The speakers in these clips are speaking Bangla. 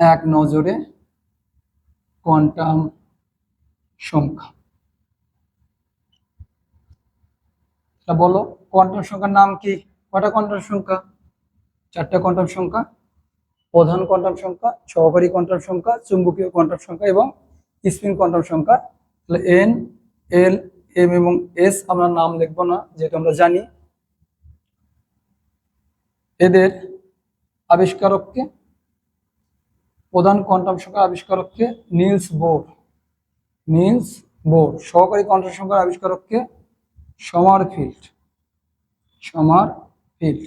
এক নজরে কোয়ান্টাম সংখ্যা। তা বলো, কোয়ান্টাম সংখ্যার নাম কি? কটা কোয়ান্টাম সংখ্যা? চারটা কোয়ান্টাম সংখ্যা, প্রধান কোয়ান্টাম সংখ্যা, সহকারী কোয়ান্টাম সংখ্যা, চুম্বকীয় কোয়ান্টাম সংখ্যা এবং স্পিন কোয়ান্টাম সংখ্যা। তাহলে এন, এল, এম এবং এস আমরা নাম লিখব না, যেহেতু আমরা জানি। এদের আবিষ্কারককে প্রধান কোয়ান্টাম সংখ্যার আবিষ্কারককে নিলস বোর। নিলস বোর, সহকারী কোয়ান্টাম সংখ্যার আবিষ্কারককে সমারফিল্ড সমারফিল্ড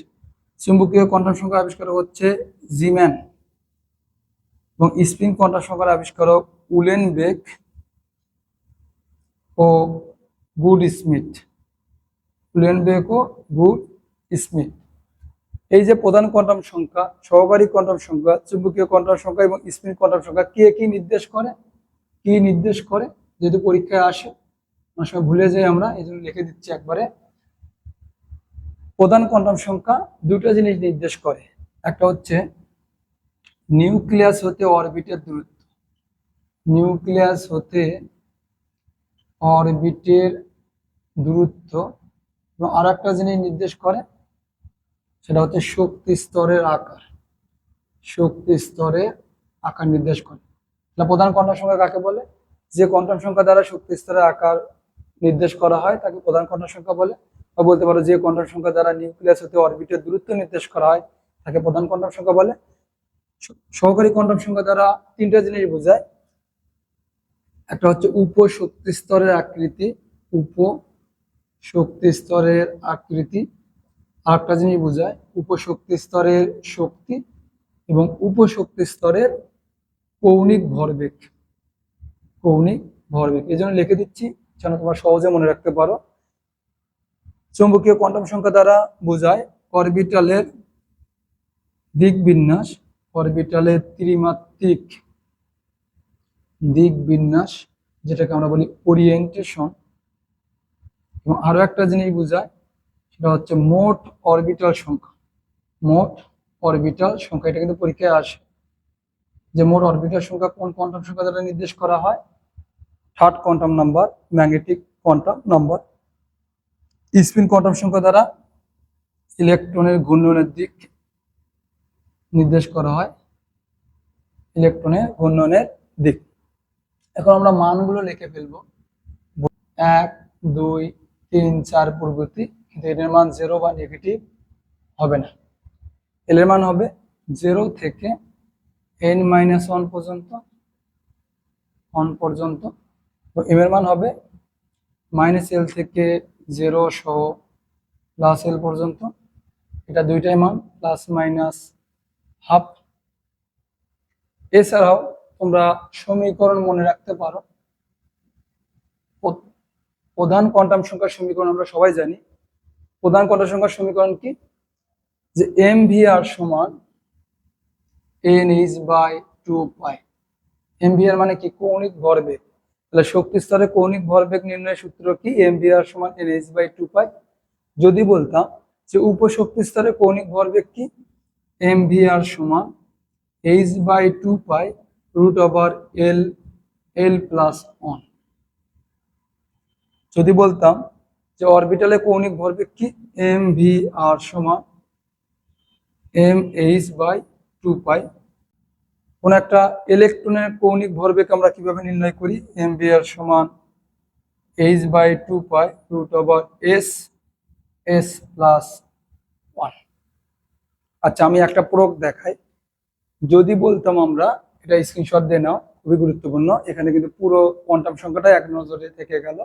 চুম্বকীয় কোয়ান্টাম সংখ্যার আবিষ্কারক হচ্ছে জিম্যান। এবং স্প্রিং কোয়ান্টাম সংখ্যার আবিষ্কারক উলেন বেক ও গুড স্মিথ উলেন বেক ও গুড স্মিথ এই যে প্রধান কোয়ান্টাম সংখ্যা, সহকারী কোয়ান্টাম সংখ্যা, চুম্বকীয় কোয়ান্টাম সংখ্যা এবং স্পিন কোয়ান্টাম সংখ্যা, কে কি নির্দেশ করে? কি নির্দেশ করে? যদি পরীক্ষায় আসে অনেক সময় ভুলে যাই আমরা এই জন্য লিখে দিচ্ছি একবারে। প্রধান কোয়ান্টাম সংখ্যা দুটো জিনিস নির্দেশ করে। একটা হচ্ছে নিউক্লিয়াস হতে অরবিটের দূরত্ব। নিউক্লিয়াস হতে অরবিটের দূরত্ব এবং আর একটা জিনিস নির্দেশ করে সেটা হচ্ছে শক্তি স্তরের আকার। শক্তি স্তরে আকার নির্দেশ করে। তাহলে প্রধান কোয়ান্টাম সংখ্যা কাকে বলে? যে কোয়ান্টাম সংখ্যা দ্বারা শক্তি স্তরের আকার নির্দেশ করা হয়, তাকে প্রধান কোয়ান্টাম সংখ্যা বলে। বা বলতে পারো যে কোয়ান্টাম সংখ্যা দ্বারা নিউক্লিয়াস হতে অরবিটের দূরত্ব নির্দেশ করা হয়, তাকে প্রধান কোয়ান্টাম সংখ্যা বলে। সহকারী কোয়ান্টাম সংখ্যা দ্বারা তিনটা জিনিস বোঝায়। একটা হচ্ছে উপ শক্তি স্তরের আকৃতি উপ শক্তি স্তরের আকৃতি আর একটা জিনিস বোঝায়, উপশক্তি স্তরের শক্তি এবং উপশক্তি স্তরের কৌণিক ভরবেগ। কৌণিক ভরবেগ। এই জন্য লিখে দিচ্ছি, যেন তোমরা সহজে মনে রাখতে পারো। চৌম্বকীয় কোয়ান্টাম সংখ্যা দ্বারা বোঝায়, অরবিটালের দিক বিন্যাস, অরবিটালের ত্রিমাত্রিক দিক বিন্যাস, যেটাকে আমরা বলি ওরিয়েন্টেশন। এবং আরও একটা জিনিস বোঝায় সেটা হচ্ছে মোট অরবিটাল সংখ্যা। মোট অরবিটাল সংখ্যা, এটা কিন্তু পরীক্ষায় আসে। যে মোট অরবিটাল সংখ্যা কোন কোয়ান্টাম সংখ্যা দ্বারা নির্দেশ করা হয়? Third quantum number, magnetic quantum number. Spin quantum সংখ্যা দ্বারা ইলেকট্রনের ঘূর্ণনের দিক নির্দেশ করা হয়। ইলেকট্রনের ঘূর্ণনের দিক। এখন আমরা মানগুলো লিখে ফেলব। এক, দুই, তিন, চার প্রভৃতি। কিন্তু এর মান জিরো বা নেগেটিভ হবে না। এল এর মান হবে জিরো থেকে এন মাইনাস ওয়ান পর্যন্ত ওয়ান পর্যন্ত। এম এর মান হবে মাইনাস এল থেকে জিরো সহ প্লাস এল পর্যন্ত। এটা দুইটাই মান প্লাস মাইনাস হাফ এছাড়াও তোমরা সমীকরণ মনে রাখতে পারো। প্রধান কোয়ান্টাম সংখ্যার সমীকরণ আমরা সবাই জানি। প্রধান কটা সংখ্যার সমীকরণ কি? যে এম ভি আর সমান N H by two pi M V R মানে কি? কৌণিক ভরবেগ। তাহলে শক্তি স্তরে কৌণিক ভরবেগ নির্ণয়ের সূত্র কি? এম ভি আর সমান N H by two pi যদি বলতাম যে উপশক্তি স্তরে কৌণিক ভরবেগ কি? এম ভি আর সমান H by two pi root over L L plus one যদি বলতাম যে অরবিটালে কৌণিক ভরবেগ কি? এম ভি আর সমান M H by two pi. কোন একটা ইলেকট্রনের কৌণিক ভরবেগ আমরা কীভাবে নির্ণয় করি? এম ভি আর সমান H by two pi root over S S plus one. আচ্ছা আমি একটা প্রয়োগ দেখাই। যদি বলতাম আমরা, এটা স্ক্রিনশট দিয়ে নাও, খুবই গুরুত্বপূর্ণ। এখানে কিন্তু পুরো কোয়ান্টাম সংখ্যাটা এক নজরে থেকে গেল।